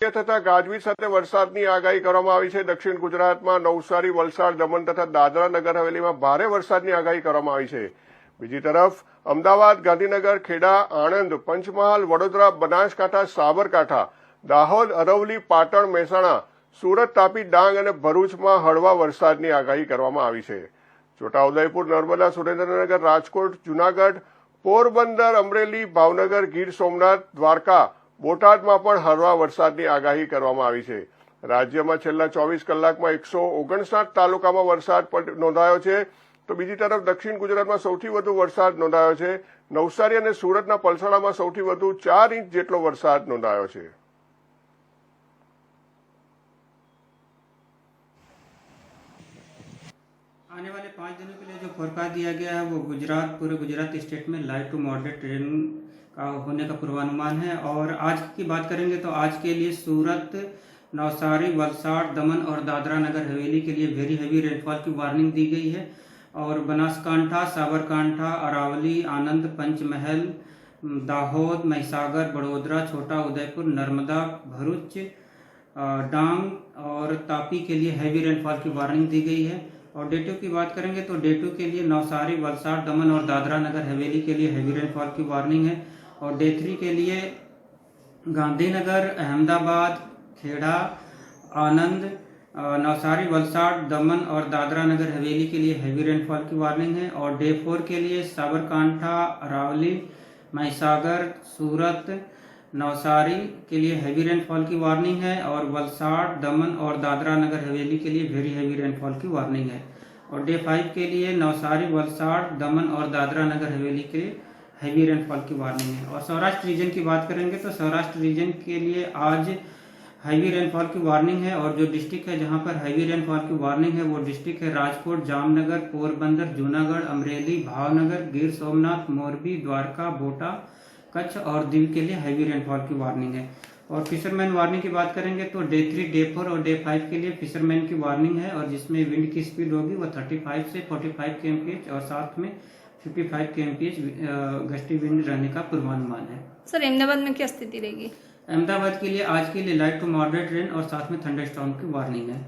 તથા ગાજવીજ સાથે વરસાદની આગાહી કરવામાં આવી છે. દક્ષિણ ગુજરાતમાં નવસારી, વલસાડ, દમણ તથા દાદરા નગર હવેલીમાં ભારે વરસાદની આગાહી કરવામાં આવી છે. બીજી તરફ, અમદાવાદ, ગાંધીનગર, ખેડા, આણંદ, પંચમહાલ, વડોદરા, બનાસકાંઠા, સાબરકાંઠા, દાહોદ અરવલી પાટણ, મહેસાણા, સુરત, તાપી, ડાંગ અને ભરૂચમાં હળવા વરસાદની આગાહી કરવામાં આવી છે. છોટાઉદેપુર, નર્મદા, સુરેન્દ્રનગર, રાજકોટ, જુનાગઢ, પોરબંદર, અમરેલી, ભાવનગર, ગીર સોમનાથ, દ્વારકા બોટાદમાં પણ હળવા વરસાદની આગાહી કરવામાં આવી છે રાજ્યમાં છેલ્લા ચોવીસ કલાકમાં એકસો ઓગણસાઠ તાલુકામાં વરસાદ પણ નોંધાયો છે તો બીજી તરફ દક્ષિણ ગુજરાતમાં સૌથી વધુ વરસાદ નોંધાયો છે નવસારી અને સુરતના પલસાણામાં સૌથી વધુ ચાર ઇંચ જેટલો વરસાદ નોંધાયો છે आने वाले पाँच दिनों के लिए जो फोरकास्ट दिया गया है वो गुजरात पूरे गुजरात स्टेट में लाइट टू मॉडरेट ट्रेन का होने का पूर्वानुमान है। और आज की बात करेंगे तो आज के लिए सूरत, नवसारी, वलसाड़, दमन और दादरा नगर हवेली के लिए वेरी हैवी रेनफॉल की वार्निंग दी गई है। और बनासकांठा, साबरकांठा, अरावली, आनंद, पंचमहल, दाहोद, महिसागर, बड़ोदरा, छोटा उदयपुर, नर्मदा, भरूच डांग और तापी के लिए हैवी रेनफॉल की वार्निंग दी गई है। और डे टू की बात करेंगे तो डे टू के लिए नवसारी, वलसाड़, दमन और दादरा नगर हवेली के लिए हैवी रेनफॉल की वार्निंग है। और डे थ्री के लिए गांधीनगर, अहमदाबाद, खेड़ा, आनंद नवसारी, वलसाड़, दमन और दादरा नगर हवेली के लिए हैवी रेनफॉल की वार्निंग है और डे फोर के लिए साबरकांठा, अरावली, महिसागर, सूरत, नवसारी के लिए हैवी रेनफॉल की वार्निंग है और वलसाड़, दमन और दादरा नगर हवेली के लिए वेरी हैवी रेनफॉल की वार्निंग है। और डे फाइव के लिए नवसारी, वलसाड़, दमन और दादरा नगर हवेली के हैवी रेनफॉल की वार्निंग है। और सौराष्ट्र रीजन की बात करेंगे तो सौराष्ट्र रीजन के लिए आज हैवी रेनफॉल की वार्निंग है और जो डिस्ट्रिक्ट है जहाँ पर हैवी रेनफॉल की वार्निंग है वो डिस्ट्रिक्ट है राजकोट, जामनगर, पोरबंदर, जूनागढ़, अमरेली, भावनगर, गिर सोमनाथ, मोरबी, द्वारका, बोटा, कच्छ और दीव के लिए हैवी रेनफॉल की वार्निंग है। और फिशरमैन वार्निंग की बात करेंगे तो डे थ्री, डे फोर और डे फाइव के लिए फिशरमैन की वार्निंग है और जिसमें विंड की स्पीड होगी वो थर्टी फाइव से फोर्टी फाइव के एम और साथ में fifty five K M P gusty wind रहने का पूर्वानुमान है। सर अहमदाबाद में क्या स्थिति रहेगी? अहमदाबाद के लिए आज के लिए लाइट टू मॉडरेट रेन और साथ में थंडर स्टॉम की वार्निंग है।